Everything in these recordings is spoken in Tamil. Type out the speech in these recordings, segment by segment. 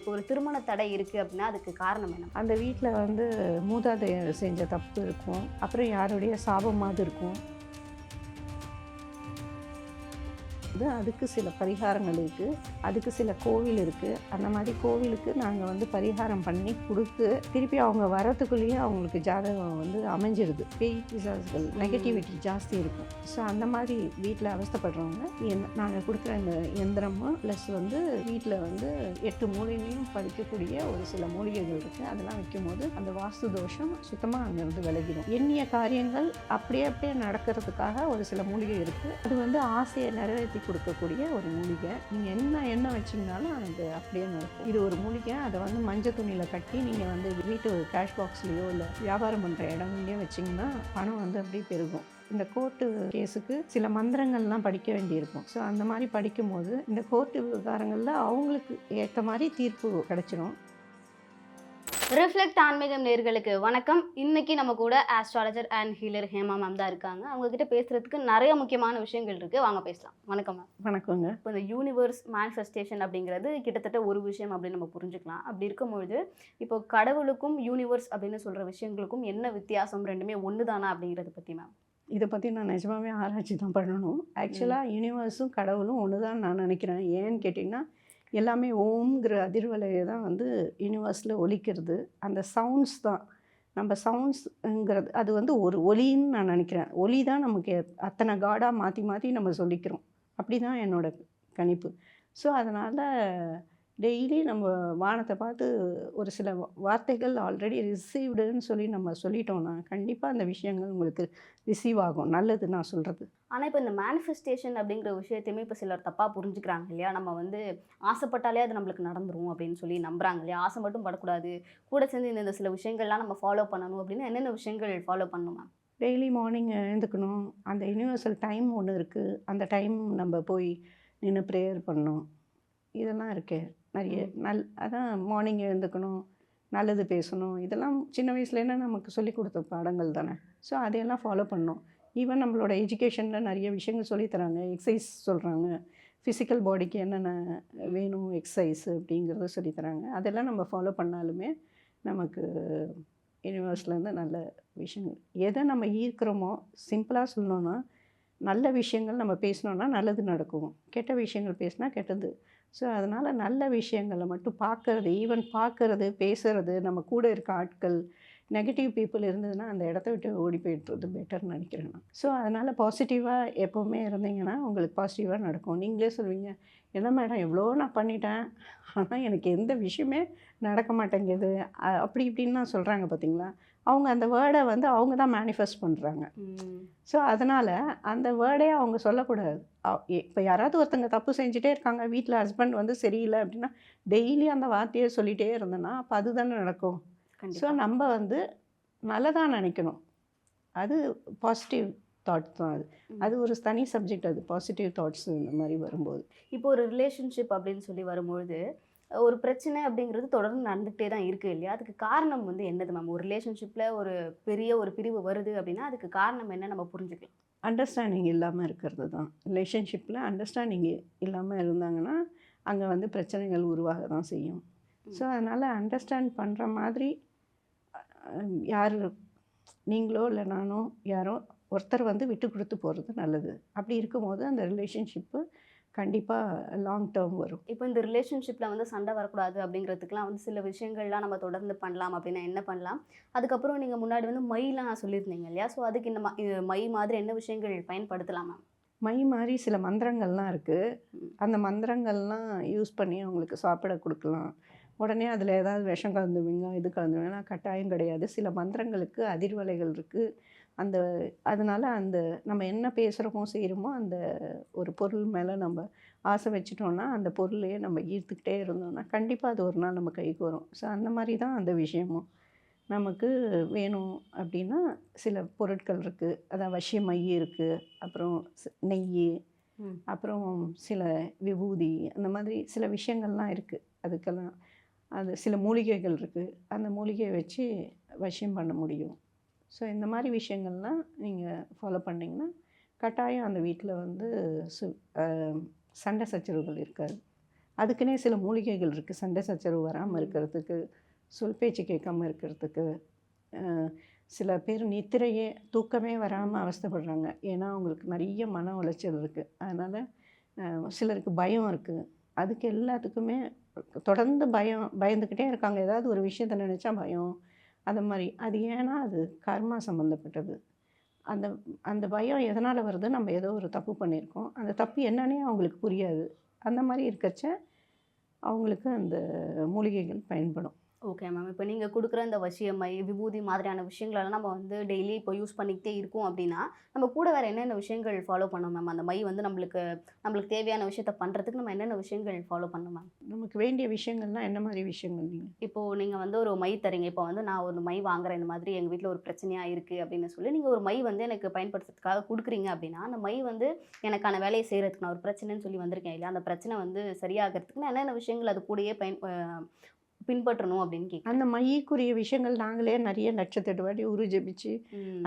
இருக்குது ஒரு திருமண தடை இருக்குது அப்படின்னா அதுக்கு காரணம் என்ன? அந்த வீட்டில் வந்து மூதாதையர் செஞ்ச தப்பு இருக்கும். அப்புறம் யாருடைய சாபமாவது இருக்கும். வந்து அதுக்கு சில பரிகாரங்கள் இருக்குது அதுக்கு சில கோவில் இருக்குது அந்த மாதிரி கோவிலுக்கு நாங்கள் வந்து பரிகாரம் பண்ணி கொடுத்து திருப்பி அவங்க வரத்துக்குள்ளேயே அவங்களுக்கு ஜாதகம் வந்து அமைஞ்சிருது. பேய் பிசாசுகள் நெகட்டிவிட்டி ஜாஸ்தி இருக்கும். ஸோ அந்த மாதிரி வீட்டில் அவஸ்தைப்படுறவங்க நாங்கள் கொடுக்குற இந்த எந்திரமும் ப்ளஸ் வந்து வீட்டில் வந்து எட்டு மூலிகையும் படிக்கக்கூடிய ஒரு சில மூலிகைகள் இருக்குது அதெல்லாம் வைக்கும்போது அந்த வாஸ்து தோஷம் சுத்தமாக அங்கேருந்து விலகிடும். எண்ணிய காரியங்கள் அப்படியே அப்படியே நடக்கிறதுக்காக ஒரு சில மூலிகை இருக்குது அது வந்து ஆசையை நிறைவேற்றி கொடுக்கக்கூடிய ஒரு மூலிகை. நீங்கள் என்ன எண்ணெய் வச்சிங்கனாலும் அது அப்படியே நடக்கும். இது ஒரு மூலிகை. அதை வந்து மஞ்சள் துணியில் கட்டி நீங்கள் வந்து வீட்டு கேஷ் பாக்ஸ்லேயோ இல்லை வியாபாரம் பண்ணுற இடங்களையோ வச்சிங்கன்னா பணம் வந்து அப்படியே பெருகும். இந்த கோர்ட்டு கேஸுக்கு சில மந்திரங்கள்லாம் படிக்க வேண்டியிருக்கும். ஸோ அந்த மாதிரி படிக்கும்போது இந்த கோர்ட்டு விவகாரங்களில் அவங்களுக்கு ஏற்ற மாதிரி தீர்ப்பு கிடச்சிரும். ரிஃப்ளெக்ட் ஆன்மீகம் நேர்களுக்கு வணக்கம். இன்னைக்கு நம்ம கூட astrologer and healer Hema ma'am தான் இருக்காங்க. அவங்க கிட்ட பேசுறதுக்கு நிறைய முக்கியமான விஷயங்கள் இருக்கு. வாங்க பேசலாம். வணக்கம் மேம் வணக்கங்க. இப்போ இந்த யூனிவர்ஸ் மேனிஃபெஸ்டேஷன் அப்படிங்கிறது கிட்டத்தட்ட ஒரு விஷயம் அப்படின்னு நம்ம புரிஞ்சுக்கலாம். அப்படி இருக்கும்பொழுது இப்போ கடவுளுக்கும் யூனிவர்ஸ் அப்படின்னு சொல்ற விஷயங்களுக்கும் என்ன வித்தியாசம்? ரெண்டுமே ஒன்று தானா அப்படிங்கிறத பத்தி மேம் இதை பற்றி நான் நிஜமாவே ஆராய்ச்சி தான் பண்ணணும். ஆக்சுவலாக யூனிவர்ஸும் கடவுளும் ஒன்று தான் நான் நினைக்கிறேன். ஏன்னு கேட்டிங்கன்னா எல்லாமே ஓம்ங்கிற அதிர்வலையை தான் வந்து யூனிவர்ஸில் ஒலிக்கிறது. அந்த சவுண்ட்ஸ் தான். நம்ம சவுண்ட்ஸுங்கிறது அது வந்து ஒரு ஒலின்னு நான் நினைக்கிறேன். ஒலி தான் நமக்கு அத்தனை காடாக மாற்றி மாற்றி நம்ம சொல்லிக்கிறோம். அப்படி தான் என்னோட கணிப்பு. ஸோ அதனால் டெய்லி நம்ம வானத்தை பார்த்து ஒரு சில வார்த்தைகள் ஆல்ரெடி ரிசீவ்டுன்னு சொல்லி நம்ம சொல்லிட்டோம்னா கண்டிப்பாக அந்த விஷயங்கள் உங்களுக்கு ரிசீவ் ஆகும். நல்லது நான் சொல்கிறது ஆனால் இப்போ இந்த மேனிஃபெஸ்டேஷன் அப்படிங்கிற விஷயத்தையுமே இப்போ சிலர் தப்பாக புரிஞ்சுக்கிறாங்க இல்லையா? நம்ம வந்து ஆசைப்பட்டாலே அது நம்மளுக்கு நடந்துரும் அப்படின்னு சொல்லி நம்புறாங்க இல்லையா? ஆசை மட்டும் படக்கூடாது. கூட சேர்ந்து இந்த சில விஷயங்கள்லாம் நம்ம ஃபாலோ பண்ணணும் அப்படின்னு என்னென்ன விஷயங்கள் ஃபாலோ பண்ணணும் மேம் டெய்லி மார்னிங் எழுந்துக்கணும். அந்த யூனிவர்சல் டைம் ஒன்று இருக்குது அந்த டைம் நம்ம போய் நின்று ப்ரேயர் பண்ணணும். இதெல்லாம் இருக்கு. நிறைய நல் அதான் மார்னிங் எழுந்துக்கணும் நல்லது பேசணும் இதெல்லாம் சின்ன வயசுலேருந்து நமக்கு சொல்லி கொடுத்த பாடங்கள் தானே. ஸோ அதையெல்லாம் ஃபாலோ பண்ணணும். ஈவன் நம்மளோட எஜுகேஷனில் நிறைய விஷயங்கள் சொல்லித் தராங்க. எக்ஸசைஸ் சொல்கிறாங்க ஃபிசிக்கல் பாடிக்கு என்னென்ன வேணும் எக்ஸசைஸ் அப்படிங்கிறத சொல்லித் தராங்க. அதெல்லாம் நம்ம ஃபாலோ பண்ணாலுமே நமக்கு யூனிவர்ஸ்லேருந்து நல்ல விஷயங்கள். எதை நம்ம ஈர்க்கிறோமோ சிம்பிளாக சொல்லணும்னா நல்ல விஷயங்கள் நம்ம பேசினோன்னா நல்லது நடக்கும். கெட்ட விஷயங்கள் பேசினா கெட்டது. ஸோ அதனால் நல்ல விஷயங்களை மட்டும் பார்க்கறது ஈவன் பார்க்கறது பேசுறது நம்ம கூட இருக்க ஆட்கள் நெகட்டிவ் பீப்புள் இருந்ததுன்னா அந்த இடத்த விட்டு ஓடி போய்ட்டுறது பெட்டர்னு நினைக்கிறேன் நான். ஸோ அதனால் பாசிட்டிவாக எப்போவுமே இருந்தீங்கன்னா உங்களுக்கு பாசிட்டிவாக நடக்கும். நீங்களே சொல்வீங்க என்ன மேடம் எவ்வளோ நான் பண்ணிட்டேன். ஆனால் எனக்கு எந்த விஷயமே நடக்க மாட்டேங்குது. அப்படி இப்படின்னு நான் சொல்கிறாங்க பார்த்தீங்களா அவங்க அந்த வேர்டை வந்து அவங்க தான் மேனிஃபெஸ்ட் பண்ணுறாங்க ஸோ அதனால் அந்த வேர்டே அவங்க சொல்லக்கூடாது. இப்போ யாராவது ஒருத்தங்க தப்பு செஞ்சுட்டே இருக்காங்க வீட்டில் ஹஸ்பண்ட் வந்து சரியில்லை அப்படின்னா டெய்லி அந்த வார்த்தையை சொல்லிகிட்டே இருந்தேன்னா அப்போ அதுதானே நடக்கும். ஸோ நம்ம வந்து நல்லதாக நினைக்கணும். அது பாசிட்டிவ் தாட் தான் அது. அது ஒரு தனி சப்ஜெக்ட் அது பாசிட்டிவ் தாட்ஸ் இந்த மாதிரி வரும்போது. இப்போ ஒரு ரிலேஷன்ஷிப் அப்படின்னு சொல்லி வரும்பொழுது ஒரு பிரச்சனை அப்படிங்கிறது தொடர்ந்து நடந்துகிட்டே தான் இருக்கு இல்லையா? அதுக்கு காரணம் வந்து என்னது மேம் ஒரு ரிலேஷன்ஷிப்பில் ஒரு பெரிய ஒரு பிரிவு வருது அப்படின்னா அதுக்கு காரணம் என்ன நம்ம புரிஞ்சுக்கலாம். அண்டர்ஸ்டாண்டிங் இல்லாமல் இருக்கிறது தான். ரிலேஷன்ஷிப்பில் அண்டர்ஸ்டாண்டிங் இல்லாமல் இருந்தாங்கன்னா அங்கே வந்து பிரச்சனைகள் உருவாக தான் செய்யும். ஸோ அதனால் அண்டர்ஸ்டாண்ட் பண்ணுற மாதிரி யார் நீங்களோ இல்லை நானோ யாரோ ஒருத்தர் வந்து விட்டு கொடுத்து போகிறது நல்லது. அப்படி இருக்கும்போது அந்த ரிலேஷன்ஷிப்பு கண்டிப்பாக லாங் டேர்ம் வரும். இப்போ இந்த ரிலேஷன்ஷிப்பில் வந்து சண்டை வரக்கூடாது அப்படிங்கிறதுக்குலாம் வந்து சில விஷயங்கள்லாம் நம்ம தொடர்ந்து பண்ணலாம் அப்படின்னா என்ன பண்ணலாம்? அதுக்கப்புறம் நீங்கள் முன்னாடி வந்து மைலாம் சொல்லியிருந்தீங்க இல்லையா? ஸோ அதுக்கு இந்த ம- மாதிரி என்ன விஷயங்கள் பயன்படுத்தலாம் மேம் மை மாதிரி சில மந்திரங்கள்லாம் இருக்குது. அந்த மந்திரங்கள்லாம் யூஸ் பண்ணி அவங்களுக்கு சாப்பிட கொடுக்கலாம். உடனே அதில் ஏதாவது விஷம் கலந்துவீங்க இது கலந்துவீங்கன்னா கட்டாயம் கிடையாது. சில மந்திரங்களுக்கு அதிர்வலைகள் இருக்குது அந்த அதனால அந்த நம்ம என்ன பேசுகிறோமோ செய்கிறோமோ அந்த ஒரு பொருள் மேலே நம்ம ஆசை வச்சிட்டோம்னா அந்த பொருளையே நம்ம ஈர்த்துக்கிட்டே இருந்தோம்னா கண்டிப்பாக அது ஒரு நாள் நம்ம கைக்கு வரும். ஸோ அந்த மாதிரி தான் அந்த விஷயமும். நமக்கு வேணும் அப்படின்னா சில பொருட்கள் இருக்குது அதான் வசிய மை இருக்குது அப்புறம் நெய். அப்புறம் சில விபூதி அந்த மாதிரி சில விஷயங்கள்லாம் இருக்குது அதுக்கெல்லாம் அது சில மூலிகைகள் இருக்குது அந்த மூலிகையை வச்சு வசியம் பண்ண முடியும். ஸோ இந்த மாதிரி விஷயங்கள்லாம் நீங்கள் ஃபாலோ பண்ணிங்கன்னா கட்டாயம் அந்த வீட்டில் வந்து சு சண்டை சச்சரவுகள் இருக்காது. அதுக்குன்னே சில மூலிகைகள் இருக்குது சண்டை சச்சரவு வராமல் இருக்கிறதுக்கு சொல் பேச்சு கேட்காம இருக்கிறதுக்கு சில பேர் நித்திரையே தூக்கமே வராமல் அவஸ்தைப்படுறாங்க. ஏன்னா அவங்களுக்கு நிறைய மன உளைச்சல் இருக்குது அதனால் சிலருக்கு பயம் இருக்குது அதுக்கு எல்லாத்துக்குமே தொடர்ந்து பயம் பயந்துக்கிட்டே இருக்காங்க. ஏதாவது ஒரு விஷயத்தை நினச்சா பயம். அது மாதிரி. அது ஏன்னா அது கர்மா சம்மந்தப்பட்டது அந்த அந்த பயம் எதனால் வருது? நம்ம ஏதோ ஒரு தப்பு பண்ணியிருக்கோம். அந்த தப்பு என்னன்னே அவங்களுக்கு புரியாது. அந்த மாதிரி இருக்கச்ச அவங்களுக்கு அந்த மூலிகைகள் பயன்படும். ஓகே மேம் இப்போ நீங்கள் கொடுக்குற இந்த வசியமை விபூதி மாதிரியான விஷயங்களெல்லாம் நம்ம வந்து டெய்லி இப்போ யூஸ் பண்ணிக்கிட்டே இருக்கோம் அப்படின்னா நம்ம கூட வேறு என்னென்ன விஷயங்கள் ஃபாலோ பண்ணோம் மேம் அந்த மை வந்து நம்மளுக்கு நம்மளுக்கு தேவையான விஷயத்த பண்ணுறதுக்கு நம்ம என்னென்ன விஷயங்கள் ஃபாலோ பண்ணணும் மேம் நமக்கு வேண்டிய விஷயங்கள்லாம் என்ன மாதிரி விஷயங்கள் நீங்கள் இப்போது நீங்கள் வந்து ஒரு மை தரீங்க இப்போ வந்து நான் ஒரு மை வாங்குறேன். இந்த மாதிரி எங்கள் வீட்டில் ஒரு பிரச்சனையாக இருக்குது அப்படின்னு சொல்லி நீங்கள் ஒரு மை வந்து எனக்கு பயன்படுத்துறதுக்காக கொடுக்குறீங்க அப்படின்னா அந்த மை வந்து எனக்கான வேலையை செய்கிறதுக்கு நான் ஒரு பிரச்சனைன்னு சொல்லி வந்திருக்கேன் இல்லையா? அந்த பிரச்சனை வந்து சரியாகிறதுக்கு நான் என்னென்ன விஷயங்கள் அது கூடயே பயன் பின்பற்றணும் அப்படின்னு அந்த மையக்குரிய விஷயங்கள் நாங்களே நிறைய லட்சத்தெட்டு வாட்டி உரு ஜெபிச்சு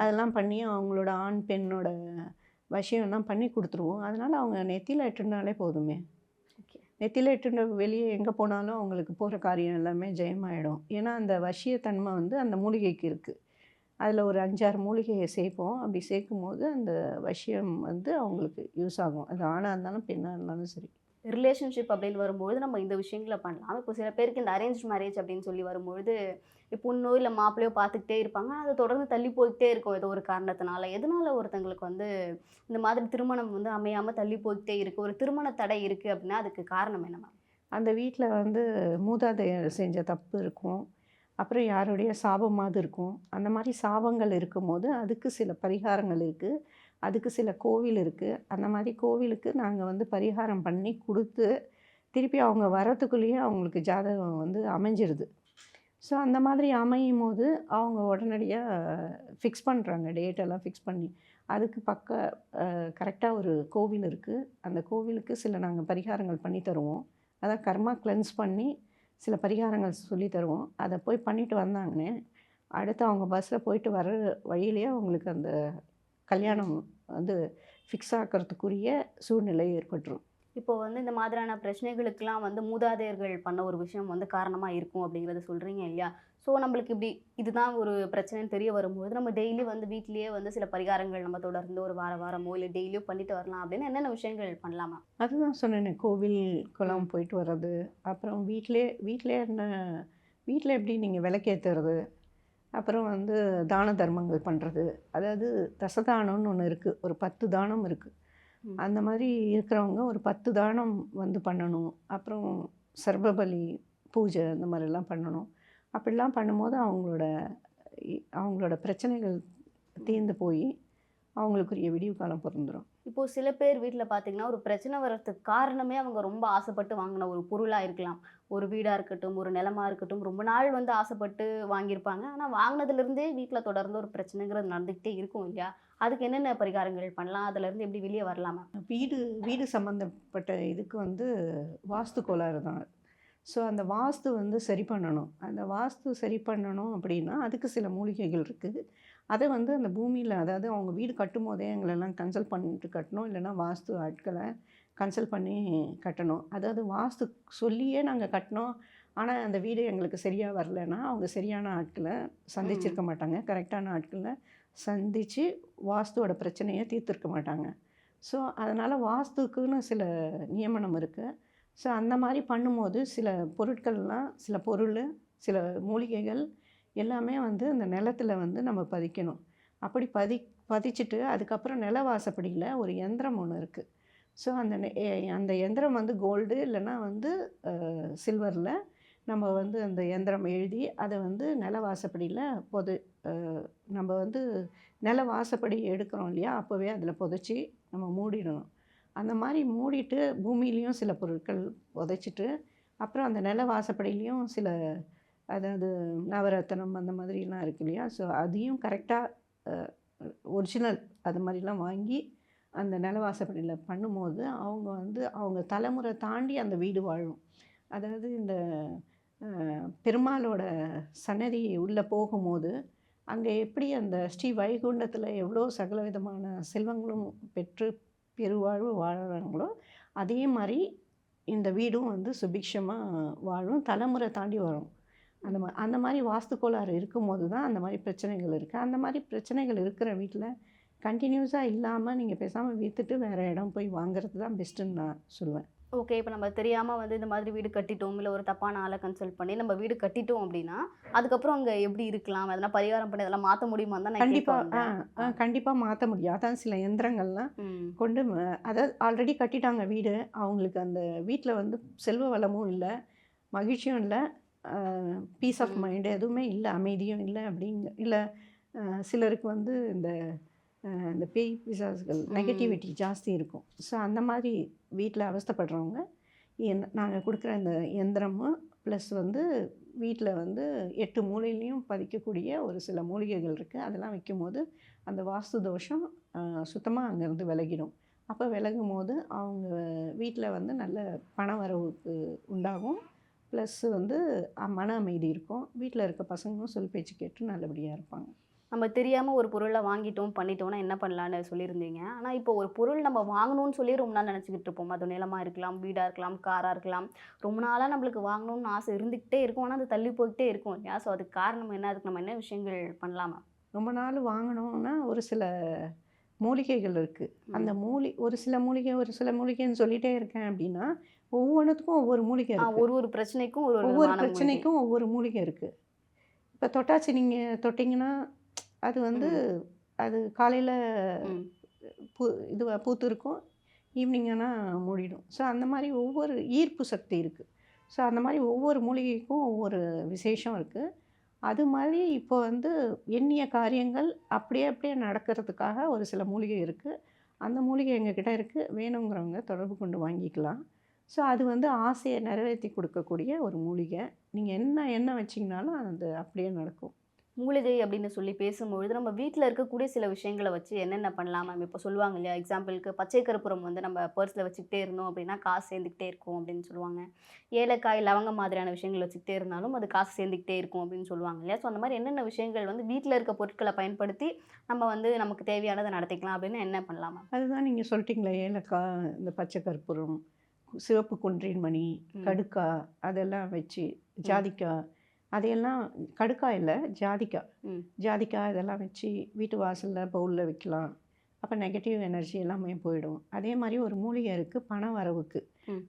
அதெல்லாம் பண்ணி அவங்களோட ஆண் பெண்ணோட விஷயம்லாம் பண்ணி கொடுத்துருவோம். அதனால் அவங்க நெத்தியில் இட்டுனாலே போதுமே. நெத்தியில் இட்டுன வெளியே எங்கே போனாலும் அவங்களுக்கு போகிற காரியம் எல்லாமே ஜெயமாயிடும். ஏன்னா அந்த வசியத்தன்மை வந்து அந்த மூலிகைக்கு இருக்குது அதில் ஒரு அஞ்சாறு மூலிகையை சேர்ப்போம். அப்படி சேர்க்கும் போது அந்த வசியம் வந்து அவங்களுக்கு யூஸ் ஆகும். அது ஆணாக இருந்தாலும் பெண்ணாக இருந்தாலும் சரி. ரிலேஷன்ஷிப் அப்படின்னு வரும்பொழுது நம்ம இந்த விஷயங்களை பண்ணலாம். இப்போ சில பேருக்கு இந்த அரேஞ்ச் மேரேஜ் அப்படின்னு சொல்லி வரும்பொழுது பொண்ணோ இல்லை மாப்பிள்ளையோ பார்த்துக்கிட்டே இருப்பாங்க. அது தொடர்ந்து தள்ளி போய்கிட்டே இருக்கும் ஏதோ ஒரு காரணத்தினால. எதனால ஒருத்தங்களுக்கு வந்து இந்த மாதிரி திருமணம் வந்து அமையாமல் தள்ளி போய்கிட்டே இருக்குது ஒரு திருமண தடை இருக்குது அப்படின்னா அதுக்கு காரணம் என்ன மேம் அந்த வீட்டில் வந்து மூதாதையர் செஞ்ச தப்பு இருக்கும். அப்புறம் யாருடைய சாபமாவது இருக்கும். அந்த மாதிரி சாபங்கள் இருக்கும்போது அதுக்கு சில பரிகாரங்கள் இருக்குது அதுக்கு சில கோவில் இருக்குது அந்த மாதிரி கோவிலுக்கு நாங்கள் வந்து பரிகாரம் பண்ணி கொடுத்து திருப்பி அவங்க வரத்துக்குள்ளேயே அவங்களுக்கு ஜாதகம் வந்து அமைஞ்சிருது. ஸோ அந்த மாதிரி அமையும் போது அவங்க உடனடியாக ஃபிக்ஸ் பண்ணுறாங்க டேட்டெல்லாம் ஃபிக்ஸ் பண்ணி. அதுக்கு பக்க கரெக்டாக ஒரு கோவில் இருக்குது அந்த கோவிலுக்கு சில நாங்கள் பரிகாரங்கள் பண்ணி தருவோம். அதான் கர்மா கிளென்ஸ் பண்ணி சில பரிகாரங்கள் சொல்லி தருவோம். அதை போய் பண்ணிட்டு வந்தாங்கன்னே அடுத்து அவங்க பஸ்ஸில் போயிட்டு வர வழியிலேயே அவங்களுக்கு அந்த கல்யாணம் வந்து ஃபிக்ஸ் ஆக்கிறதுக்குரிய சூழ்நிலை ஏற்பட்டுரும். இப்போ வந்து இந்த மாதிரியான பிரச்சனைகளுக்கெல்லாம் வந்து மூதாதையர்கள் பண்ண ஒரு விஷயம் வந்து காரணமாக இருக்கும் அப்படிங்கிறத சொல்கிறீங்க இல்லையா? ஸோ நம்மளுக்கு இப்படி இதுதான் ஒரு பிரச்சனைன்னு தெரிய வரும்போது நம்ம டெய்லி வந்து வீட்லேயே வந்து சில பரிகாரங்கள் நம்ம தொடர்ந்து ஒரு வார வாரமோ இல்லை டெய்லியோ பண்ணிட்டு வரலாம் அப்படின்னு என்னென்ன விஷயங்கள் பண்ணலாமா? அதுதான் சொன்னேனே கோவில் குளம் போயிட்டு வர்றது அப்புறம் வீட்டிலே வீட்டிலே என்ன வீட்டில் எப்படி நீங்கள் விளக்கேற்றுறது அப்புறம் வந்து தான தர்மங்கள் பண்ணுறது அதாவது தசதானம்னு ஒன்று இருக்குது ஒரு பத்து தானம் இருக்குது. அந்த மாதிரி இருக்கிறவங்க ஒரு பத்து தானம் வந்து பண்ணணும். அப்புறம் சர்பபலி பூஜை அந்த மாதிரிலாம் பண்ணணும். அப்படிலாம் பண்ணும்போது அவங்களோட அவங்களோட பிரச்சனைகள் தீர்ந்து போய் அவங்களுக்குரிய விடிவு காலம் பிறந்துடும் இப்போ சில பேர் வீட்டில் பார்த்தீங்கன்னா ஒரு பிரச்சனை வர்றதுக்கு காரணமே அவங்க ரொம்ப ஆசைப்பட்டு வாங்கின ஒரு பொருளாக இருக்கலாம். ஒரு வீடாக இருக்கட்டும் ஒரு நிலமா இருக்கட்டும் ரொம்ப நாள் வந்து ஆசைப்பட்டு வாங்கியிருப்பாங்க. ஆனால் வாங்கினதுலேருந்தே வீட்டில் தொடர்ந்து ஒரு பிரச்சனைங்கிறது நடந்துக்கிட்டே இருக்கும் இல்லையா? அதுக்கு என்னென்ன பரிகாரங்கள் பண்ணலாம்? அதுலேருந்து எப்படி வெளியே வரலாமா? வீடு வீடு சம்மந்தப்பட்ட இதுக்கு வந்து வாஸ்து கோளாறு தான் ஸோ அந்த வாஸ்து வந்து சரி பண்ணணும். அந்த வாஸ்து சரி பண்ணணும் அப்படின்னா அதுக்கு சில மூலிகைகள் இருக்குது. அதை வந்து அந்த பூமியில் அதாவது அவங்க வீடு கட்டும் போதே எங்களெல்லாம் கன்சல்ட் பண்ணிட்டு கட்டணும். இல்லைன்னா வாஸ்து ஆட்களை கன்சல்ட் பண்ணி கட்டணும். அதாவது வாஸ்து சொல்லியே நாங்கள் கட்டினோம் ஆனால் அந்த வீடு எங்களுக்கு சரியாக வரலைன்னா அவங்க சரியான ஆட்களை சந்திச்சிருக்க மாட்டாங்க. கரெக்டான ஆட்களை சந்தித்து வாஸ்துவோட பிரச்சனையை தீர்த்திருக்க மாட்டாங்க. ஸோ அதனால் வாஸ்துக்குன்னு சில நியமனம் இருக்குது ஸோ அந்த மாதிரி பண்ணும்போது சில பொருட்கள்லாம் சில பொருள் சில மூலிகைகள் எல்லாமே வந்து அந்த நிலத்துல வந்து நம்ம பதிக்கணும். அப்படி பதி பதிச்சுட்டு அதுக்கப்புறம் நில வாசப்படியில் ஒரு எந்திரம் ஒன்று இருக்குது ஸோ அந்த நெ- அந்த எந்திரம் வந்து கோல்டு இல்லைன்னா வந்து சில்வரில் நம்ம வந்து அந்த எந்திரம் எழுதி அதை வந்து நில வாசப்படியில் பொது நம்ம வந்து நில வாசப்படி எடுக்கிறோம் இல்லையா? அப்போவே அதில் புதைச்சி நம்ம மூடிடணும். அந்த மாதிரி மூடிட்டு பூமியிலையும் சில பொருட்கள் புதைச்சிட்டு அப்புறம் அந்த நில வாசப்படியிலையும் சில அதாவது நவரத்னம் அந்த மாதிரிலாம் இருக்கு இல்லையா? ஸோ அதையும் கரெக்டாக ஒரிஜினல் அது மாதிரிலாம் வாங்கி அந்த நிலவாசப்படியில் பண்ணும்போது அவங்க வந்து அவங்க தலைமுறை தாண்டி அந்த வீடு வாழும். அதாவது இந்த பெருமாளோட சன்னதி உள்ளே போகும்போது அங்கே எப்படி அந்த ஸ்ரீ வைகுண்டத்தில் எவ்வளோ சகல விதமான செல்வங்களும் பெற்று பெருவாழ்வு வாழறாங்களோ அதே மாதிரி இந்த வீடும் வந்து சுபிக்ஷமாக வாழும் தலைமுறை தாண்டி வரும். அந்த மா அந்த மாதிரி வாஸ்து கோளாறு இருக்கும்போது தான் அந்த மாதிரி பிரச்சனைகள் இருக்குது அந்த மாதிரி பிரச்சனைகள் இருக்கிற வீட்டில் கண்டினியூஸாக இல்லாமல் நீங்கள் பேசாமல் விற்றுட்டு வேறு இடம் போய் வாங்குறது தான் பெஸ்ட்டுன்னு நான் சொல்லுவேன். ஓகே இப்போ நம்ம தெரியாமல் வந்து இந்த மாதிரி வீடு கட்டிட்டோம் இல்லை ஒரு தப்பான ஆளை கன்சல்ட் பண்ணி நம்ம வீடு கட்டிட்டோம் அப்படின்னா அதுக்கப்புறம் அங்கே எப்படி இருக்கலாம்? எதனா பரிகாரம் பண்ணி அதெல்லாம் மாற்ற முடியுமா தான் கண்டிப்பாக ஆ கண்டிப்பாக மாற்ற முடியும். அதான் சில எந்திரங்கள்லாம் கொண்டு அதாவது ஆல்ரெடி கட்டிட்டாங்க வீடு. அவங்களுக்கு அந்த வீட்டில் வந்து செல்வ வளமும் இல்லை மகிழ்ச்சியும் இல்லை பீஸ் ஆஃப். மைண்டு எதுவுமே இல்லை அமைதியும் இல்லை அப்படிங்க இல்லை சிலருக்கு வந்து இந்த இந்த பேய் பிசாசுகள். நெகட்டிவிட்டி ஜாஸ்தி இருக்கும் ஸோ அந்த மாதிரி வீட்டில் அவஸ்தைப்படுறவங்க நாங்கள் கொடுக்குற இந்த எந்திரமும் ப்ளஸ் வந்து வீட்டில் வந்து எட்டு மூலையிலையும் பதிக்கக்கூடிய ஒரு சில மூலிகைகள் இருக்குது அதெல்லாம் வைக்கும்போது அந்த வாஸ்து தோஷம் சுத்தமாக அங்கேருந்து விலகிடும் அப்போ விலகும் போது அவங்க வீட்டில் வந்து நல்ல பண வரவுக்கு உண்டாகும் ப்ளஸ் வந்து மன அமைதி இருக்கும். வீட்டில் இருக்க பசங்களும் சொல் பேச்சு கேட்டு நல்லபடியாக இருப்பாங்க. நம்ம தெரியாமல் ஒரு பொருளை வாங்கிட்டோம் பண்ணிட்டோம்னா என்ன பண்ணலான்னு சொல்லியிருந்தீங்க? ஆனால் இப்போ ஒரு பொருள் நம்ம வாங்கணும்னு சொல்லி ரொம்ப நாள் நினச்சிக்கிட்டு இருப்போம். அது நிலமாக இருக்கலாம் வீடாக இருக்கலாம் காராக இருக்கலாம். ரொம்ப நாளாக நம்மளுக்கு வாங்கணும்னு ஆசை இருந்துக்கிட்டே இருக்கும். ஆனால் அது தள்ளி போய்கிட்டே இருக்கும் இல்லையா? ஸோ அதுக்கு காரணம் என்ன? அதுக்கு நம்ம என்ன விஷயங்கள் பண்ணலாமா? ரொம்ப நாள் வாங்கணும்னா ஒரு சில மூலிகைகள் இருக்குது அந்த மூலி ஒரு சில மூலிகை ஒரு சில மூலிகைன்னு சொல்லிட்டே இருக்கேன் அப்படின்னா ஒவ்வொன்றுத்துக்கும் ஒவ்வொரு மூலிகை இருக்குது ஒரு ஒரு பிரச்சனைக்கும் ஒரு ஒவ்வொரு. பிரச்சனைக்கும் ஒவ்வொரு மூலிகை இருக்குது இப்போ தொட்டாச்சி நீங்கள் தொட்டிங்கன்னா அது வந்து அது காலையில். பூ இதுவாக பூத்து இருக்கும் ஈவினிங் ஆனால் மூடிடும். ஸோ அந்த மாதிரி ஒவ்வொரு ஈர்ப்பு சக்தி இருக்குது ஸோ அந்த மாதிரி ஒவ்வொரு மூலிகைக்கும் ஒவ்வொரு விசேஷம் இருக்குது அது மாதிரி இப்போ வந்து எண்ணிய காரியங்கள் அப்படியே அப்படியே நடக்கிறதுக்காக ஒரு சில மூலிகை இருக்குது அந்த மூலிகை எங்ககிட்ட இருக்குது வேணுங்கிறவங்க தொடர்பு கொண்டு வாங்கிக்கலாம். ஸோ அது வந்து ஆசையை நிறைவேற்றி கொடுக்கக்கூடிய ஒரு மூலிகை. நீங்கள் என்ன என்ன வச்சிங்கனாலும் அது அப்படியே நடக்கும். மூலிகை அப்படின்னு சொல்லி பேசும்பொழுது நம்ம வீட்டில் இருக்கக்கூடிய சில விஷயங்களை வச்சு என்னென்ன பண்ணலாம் மேம் இப்போ சொல்லுவாங்க இல்லையா எக்ஸாம்பிளுக்கு பச்சை கற்பூரம் வந்து நம்ம பர்ஸில் வச்சுக்கிட்டே இருந்தோம் அப்படின்னா காசு சேர்ந்துக்கிட்டே இருக்கும் அப்படின்னு சொல்லுவாங்க. ஏலக்காய் லவங்கம் மாதிரியான விஷயங்கள் வச்சுக்கிட்டே இருந்தாலும் அது காசு சேர்ந்துக்கிட்டே இருக்கும் அப்படின்னு சொல்லுவாங்க இல்லையா. ஸோ அந்த மாதிரி என்னென்ன விஷயங்கள் வந்து வீட்டில் இருக்க பொருட்களை பயன்படுத்தி நம்ம வந்து நமக்கு தேவையானதை நடத்திக்கலாம் அப்படின்னு என்ன பண்ணலாம் மேம் அதுதான் நீங்கள் சொல்லிட்டீங்களே ஏலக்காய் இந்த பச்சை கற்பூரம் சிவப்பு குன்றின் மணி ம். கடுக்காய் அதெல்லாம் வச்சு ஜாதிக்காய் அதையெல்லாம் கடுக்காய் இல்லை ஜாதிக்காய். ஜாதிக்காய் இதெல்லாம் வச்சு வீட்டு வாசலில் பவுலில் வைக்கலாம். அப்போ நெகட்டிவ் எனர்ஜி எல்லாமே போயிடும். அதே மாதிரி ஒரு மூலிகை இருக்குது பண வரவுக்கு.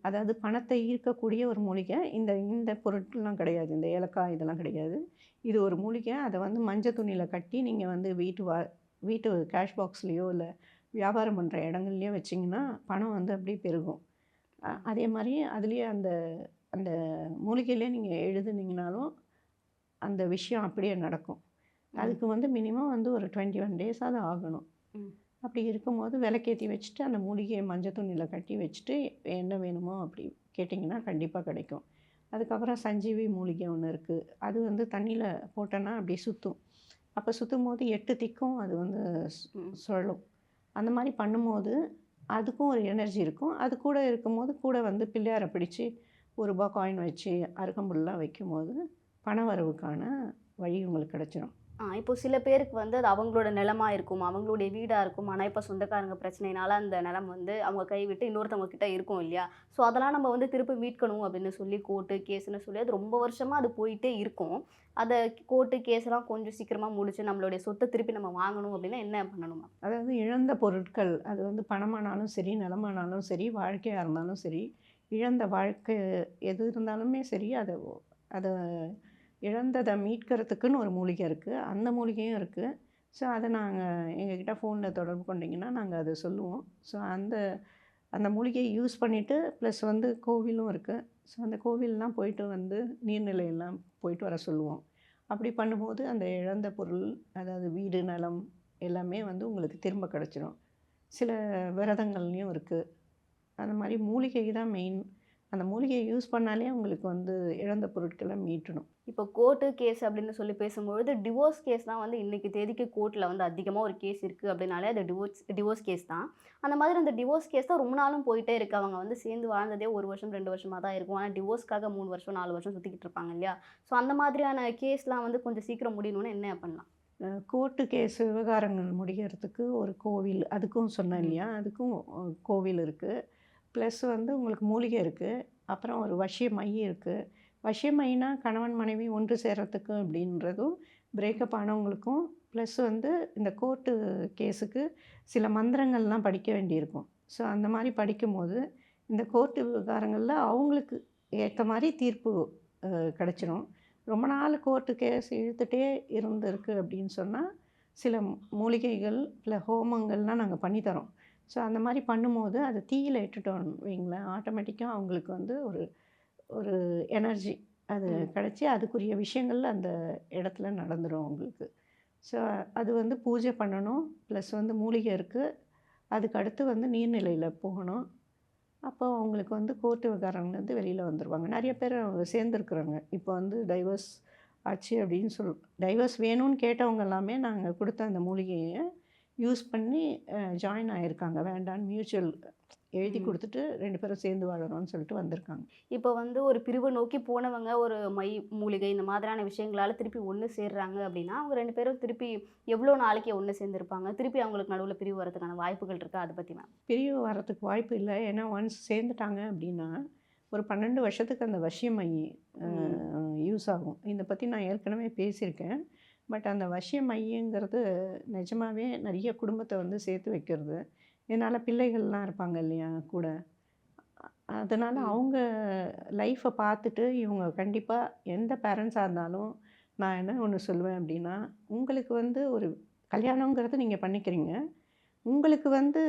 அதாவது பணத்தை ஈர்க்கக்கூடிய ஒரு மூலிகை. இந்த இந்த பொருட்கள்லாம் கிடையாது. இந்த ஏலக்காய் இதெல்லாம் கிடையாது. இது ஒரு மூலிகை. அதை வந்து மஞ்சள் துணியில் கட்டி நீங்கள் வந்து வீட்டு வா வீட்டு கேஷ் பாக்ஸ்லேயோ இல்லை வியாபாரம் பண்ணுற இடங்கள்லையோ வச்சிங்கன்னா பணம் வந்து அப்படியே பெருகும். அதே மாதிரி அதுலேயே அந்த அந்த மூலிகையிலே நீங்கள் எழுதுனீங்கனாலும் அந்த விஷயம் அப்படியே நடக்கும். அதுக்கு வந்து மினிமம் வந்து ஒரு டுவெண்ட்டி ஒன் டேஸாவது ஆகணும். ம். அப்படி இருக்கும்போது விளக்கேற்றி வச்சுட்டு அந்த மூலிகையை மஞ்சள் துணியில் கட்டி வச்சுட்டு என்ன வேணுமோ அப்படி கேட்டிங்கன்னா கண்டிப்பாக கிடைக்கும். அதுக்கப்புறம் சஞ்சீவி மூலிகை ஒன்று இருக்குது அது வந்து தண்ணியில் போட்டோன்னா அப்படி சுற்றும் அப்போ சுற்றும் போது எட்டு திக்கும் அது வந்து. சுழலும். அந்த மாதிரி பண்ணும்போது அதுக்கும் ஒரு எனர்ஜி இருக்கும். அது கூட இருக்கும்போது கூட வந்து பிள்ளையாரை பிடிச்சி ஒரு ரூபா காயின் வச்சு அருகம்புல்லாம் வைக்கும்போது பண வரவுக்கான வழி உங்களுக்கு கிடச்சிரும். இப்போ சில பேருக்கு வந்து அது அவங்களோட நிலமா இருக்கும் அவங்களுடைய வீடாக இருக்கும். ஆனால் இப்போ சொந்தக்காரங்க பிரச்சனைனால அந்த நிலம் வந்து அவங்க கைவிட்டு இன்னொருத்தவங்க கிட்ட இருக்கும் இல்லையா? ஸோ அதெல்லாம் நம்ம வந்து திருப்பி மீட்கணும் அப்படின்னு சொல்லி கோர்ட்டு கேஸ்னு சொல்லி அது ரொம்ப வருஷமாக அது போயிட்டே இருக்கும். அதை கோர்ட்டு கேஸ்லாம் கொஞ்சம் சீக்கிரமாக முடிச்சு நம்மளுடைய சொத்தை திருப்பி நம்ம வாங்கணும் அப்படின்னா என்ன பண்ணணுமா அதாவது இழந்த பொருட்கள் அது வந்து பணமானாலும் சரி நிலமானாலும் சரி வாழ்க்கையாக இருந்தாலும் சரி இழந்த வாழ்க்கை எது இருந்தாலுமே சரி அதை அதை இழந்ததை மீட்கிறதுக்குன்னு ஒரு மூலிகை இருக்குது அந்த மூலிகையும் இருக்குது ஸோ அதை நாங்கள் எங்ககிட்ட ஃபோனில் தொடர்பு கொண்டீங்கன்னா நாங்கள் அதை சொல்லுவோம். ஸோ அந்த அந்த மூலிகையை யூஸ் பண்ணிவிட்டு ப்ளஸ் வந்து கோவிலும் இருக்குது ஸோ அந்த கோவிலெலாம் போயிட்டு வந்து நீர்நிலையெல்லாம் போயிட்டு வர சொல்லுவோம். அப்படி பண்ணும்போது அந்த இழந்த பொருள் அதாவது வீடு நலம் எல்லாமே வந்து உங்களுக்கு திரும்ப கிடச்சிரும். சில விரதங்கள்லையும் இருக்குது அந்த மாதிரி மூலிகை தான் மெயின் அந்த மூலிகையை யூஸ் பண்ணாலே உங்களுக்கு வந்து இழந்த பொருட்களை மீட்டணும். இப்போ கோர்ட்டு கேஸ் அப்படின்னு சொல்லி பேசும்பொழுது டிவோர்ஸ் கேஸ் தான் வந்து இன்னைக்கு தேதிக்கு கோர்ட்டில் வந்து அதிகமாக ஒரு கேஸ் இருக்குது அப்படின்னாலே அது டிவோர்ஸ் டிவோர்ஸ் கேஸ் தான். அந்த மாதிரி அந்த டிவோர்ஸ் கேஸ் தான் ரொம்ப நாளும் போயிட்டே இருக்கு. அவங்க வந்து சேர்ந்து வாழ்ந்ததே ஒரு வருஷம் ரெண்டு வருஷமாக தான் இருக்கும். ஆனால் டிவோர்ஸ்க்காக மூணு வருஷம் நாலு வருஷம் சுற்றிக்கிட்டு இருப்பாங்க இல்லையா? ஸோ அந்த மாதிரியான கேஸ்லாம் வந்து கொஞ்சம் சீக்கிரம் முடியணும்னு என்ன பண்ணலாம்? கோர்ட்டு கேஸ் விவகாரங்கள் முடிகிறதுக்கு ஒரு கோவில் அதுக்கும் சொன்னேன். இல்லையா? அதுக்கும் கோவில் இருக்குது ப்ளஸ் வந்து உங்களுக்கு மூலிகை இருக்குது அப்புறம் ஒரு வசிய மை இருக்குது வசிய மைனா கணவன் மனைவி ஒன்று சேர்கிறதுக்கும் அப்படின்றதும் பிரேக்கப் ஆனவங்களுக்கும் ப்ளஸ் வந்து இந்த கோர்ட்டு கேஸுக்கு சில மந்திரங்கள்லாம் படிக்க வேண்டியிருக்கும். ஸோ அந்த மாதிரி படிக்கும்போது இந்த கோர்ட்டு விவகாரங்களில் அவங்களுக்கு ஏற்ற மாதிரி தீர்ப்பு கிடச்சிரும். ரொம்ப நாள் கோர்ட்டு கேஸ் இழுத்துகிட்டே இருந்திருக்கு அப்படின்னு சொன்னால் சில மூலிகைகள் இல்லை ஹோமங்கள்லாம் நாங்கள் பண்ணித்தரோம். ஸோ அந்த மாதிரி பண்ணும்போது அதை தீயில இட்டுட்டோம் வைங்களேன் ஆட்டோமேட்டிக்காக அவங்களுக்கு வந்து ஒரு ஒரு எனர்ஜி அது. கிடச்சி அதுக்குரிய விஷயங்கள் அந்த இடத்துல நடந்துடும் அவங்களுக்கு. ஸோ அது வந்து பூஜை பண்ணணும் ப்ளஸ் வந்து மூலிகை இருக்குது அதுக்கு அடுத்து வந்து நீர்நிலையில் போகணும். அப்போ அவங்களுக்கு வந்து கோர்ட்டு விவகாரங்கள்லேருந்து வெளியில் வந்துடுவாங்க நிறைய பேர் அவங்க சேர்ந்துருக்குறாங்க. இப்போ வந்து டைவர்ஸ் ஆச்சு அப்படின்னு சொல் டைவர்ஸ் வேணும்னு கேட்டவங்க எல்லாமே நாங்கள் கொடுத்த அந்த மூலிகையை யூஸ் பண்ணி ஜாயின் ஆகியிருக்காங்க வேண்டான்னு மியூச்சுவல் எழுதி. கொடுத்துட்டு ரெண்டு பேரும் சேர்ந்து வாழறோம்னு சொல்லிட்டு வந்திருக்காங்க. இப்போ வந்து ஒரு பிரிவை நோக்கி போனவங்க ஒரு மை மூலிகை இந்த மாதிரியான விஷயங்களால திருப்பி ஒன்று சேர்றாங்க அப்படின்னா அவங்க ரெண்டு பேரும் திருப்பி எவ்வளோ நாளைக்கு ஒன்று சேர்ந்துருப்பாங்க? திருப்பி அவங்களுக்கு நடுவில் பிரிவு வரதுக்கான வாய்ப்புகள் இருக்கா? அதை பற்றி மேம் பிரிவு வரத்துக்கு வாய்ப்பு இல்லை. ஏன்னா ஒன்ஸ் சேர்ந்துட்டாங்க அப்படின்னா ஒரு பன்னெண்டு வருஷத்துக்கு அந்த வசியமை யூஸ் ஆகும். இதை பற்றி நான் ஏற்கனவே பேசியிருக்கேன். பட் அந்த வசிய மையங்கிறது நிஜமாவே நிறைய குடும்பத்தை வந்து சேர்த்து வைக்கிறது. இதனால் பிள்ளைகள்லாம் இருப்பாங்க இல்லையா கூட. அதனால். அவங்க லைஃப்பை பார்த்துட்டு இவங்க கண்டிப்பாக எந்த பேரண்ட்ஸாக இருந்தாலும் நான் என்ன ஒன்று சொல்லுவேன் அப்படின்னா உங்களுக்கு வந்து ஒரு கல்யாணங்கிறது நீங்கள் பண்ணிக்கிறீங்க. உங்களுக்கு வந்து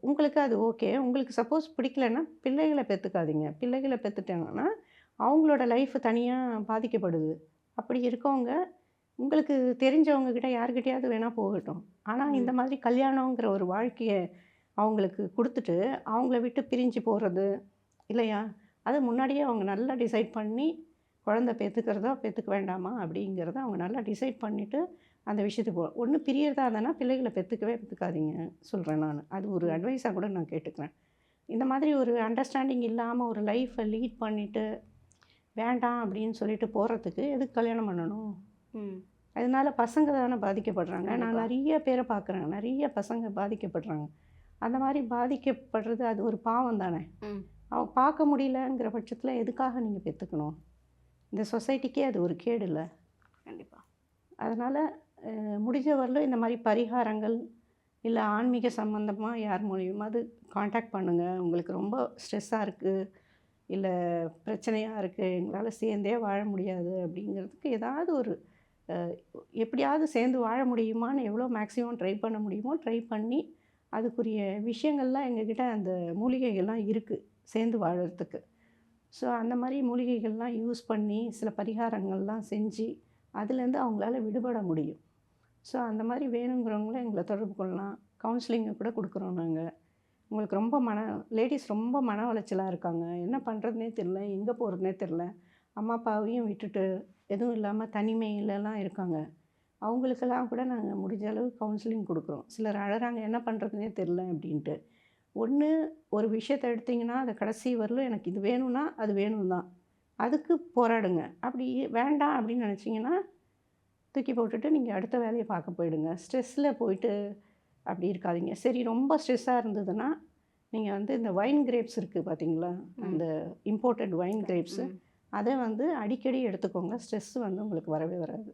உங்களுக்கு அது ஓகே உங்களுக்கு சப்போஸ் பிடிக்கலன்னா பிள்ளைகளை பெற்றுக்காதீங்க பிள்ளைகளை பெற்றுட்டாங்கன்னா அவங்களோட லைஃப் தனியாக பாதிக்கப்படுது. அப்படி இருக்கவங்க உங்களுக்கு தெரிஞ்சவங்க கிட்ட யார்கிட்டயாவது வேணால் போகட்டும். ஆனால் இந்த. மாதிரி கல்யாணங்கிற ஒரு வாழ்க்கையை அவங்களுக்கு கொடுத்துட்டு அவங்கள விட்டு பிரிஞ்சு போகிறது இல்லையா? அது முன்னாடியே அவங்க நல்லா டிசைட் பண்ணி குழந்தை பெற்றுக்கிறதா பெற்றுக்க வேண்டாமா? அப்படிங்கிறத அவங்க நல்லா டிசைட் பண்ணிவிட்டு அந்த விஷயத்துக்கு போ ஒன்று பிரியறதா இருந்தனா பிள்ளைகளை பெற்றுக்கவே பெற்றுக்காதீங்க சொல்கிறேன் நான். அது ஒரு. அட்வைஸாக கூட நான் கேட்டுக்கிறேன். இந்த மாதிரி ஒரு அண்டர்ஸ்டாண்டிங் இல்லாமல் ஒரு லைஃப்பை லீட் பண்ணிவிட்டு வேண்டாம் அப்படின்னு சொல்லிட்டு போகிறதுக்கு எதுக்கு கல்யாணம் பண்ணணும்? அதனால பசங்க தானே பாதிக்கப்படுறாங்க. நான். நிறைய பேரை பார்க்குறேன் நிறைய பசங்க பாதிக்கப்படுறாங்க. அந்த மாதிரி பாதிக்கப்படுறது அது ஒரு பாவம் தானே. அவங்க பார்க்க முடியலங்கிற பட்சத்தில் எதுக்காக நீங்கள் பெற்றுக்கணும் இந்த சொசைட்டிக்கே அது ஒரு கேடு இல்லை கண்டிப்பாக அதனால் முடிஞ்ச வரலும் இந்த மாதிரி பரிகாரங்கள் இல்லை ஆன்மீக சம்மந்தமாக யார் மூலியமாவது காண்டாக்ட் பண்ணுங்கள் உங்களுக்கு ரொம்ப ஸ்ட்ரெஸ்ஸாக இருக்குது இல்லை பிரச்சனையாக இருக்குது எங்களால் சேர்ந்தே வாழ முடியாது அப்படிங்கிறதுக்கு ஏதாவது ஒரு எப்படியாவது சேர்ந்து வாழ முடியுமான்னு எவ்வளோ மேக்ஸிமம் ட்ரை பண்ண முடியுமோ ட்ரை பண்ணி அதுக்குரிய விஷயங்கள்லாம் எங்ககிட்ட அந்த மூலிகைகள்லாம் இருக்குது சேர்ந்து வாழறதுக்கு. ஸோ அந்த மாதிரி மூலிகைகள்லாம் யூஸ் பண்ணி சில பரிகாரங்கள்லாம் செஞ்சு அதுலேருந்து அவங்களால விடுபட முடியும். ஸோ அந்த மாதிரி வேணுங்கிறவங்களும் எங்களை தொடர்பு கொள்ளலாம். கவுன்சிலிங்கை கூட கொடுக்குறோம் நாங்கள் உங்களுக்கு ரொம்ப மன லேடிஸ் ரொம்ப மன உளைச்சலாக இருக்காங்க. என்ன பண்ணுறதுனே தெரில எங்கே போகிறதுனே தெரில அம்மா அப்பாவையும் விட்டுட்டு எதுவும் இல்லாமல் தனிமையிலலாம் இருக்காங்க. அவங்களுக்கெல்லாம் கூட நாங்கள் முடிஞ்ச அளவு கவுன்சிலிங் கொடுக்குறோம். சிலர் அழறாங்க என்ன பண்ணுறதுனே தெரில அப்படின்ட்டு. ஒன்று ஒரு விஷயத்தை எடுத்தீங்கன்னா அதை கடைசி வரலும் எனக்கு இது வேணும்னா அது வேணும் தான் அதுக்கு போராடுங்க. அப்படி வேண்டாம் அப்படின்னு நினச்சிங்கன்னா தூக்கி போட்டுட்டு நீங்கள் அடுத்த வேலையை பார்க்க போயிடுங்க. ஸ்ட்ரெஸ்ஸில் போயிட்டு அப்படி இருக்காதீங்க. சரி ரொம்ப ஸ்ட்ரெஸ்ஸாக இருந்ததுன்னா நீங்கள் வந்து இந்த வைன் கிரேப்ஸ் இருக்குது பார்த்தீங்களா அந்த இம்போர்ட்டட் வைன் கிரேப்ஸு. அதை வந்து அடிக்கடி எடுத்துக்கோங்க. ஸ்ட்ரெஸ் வந்து உங்களுக்கு வரவே வராது.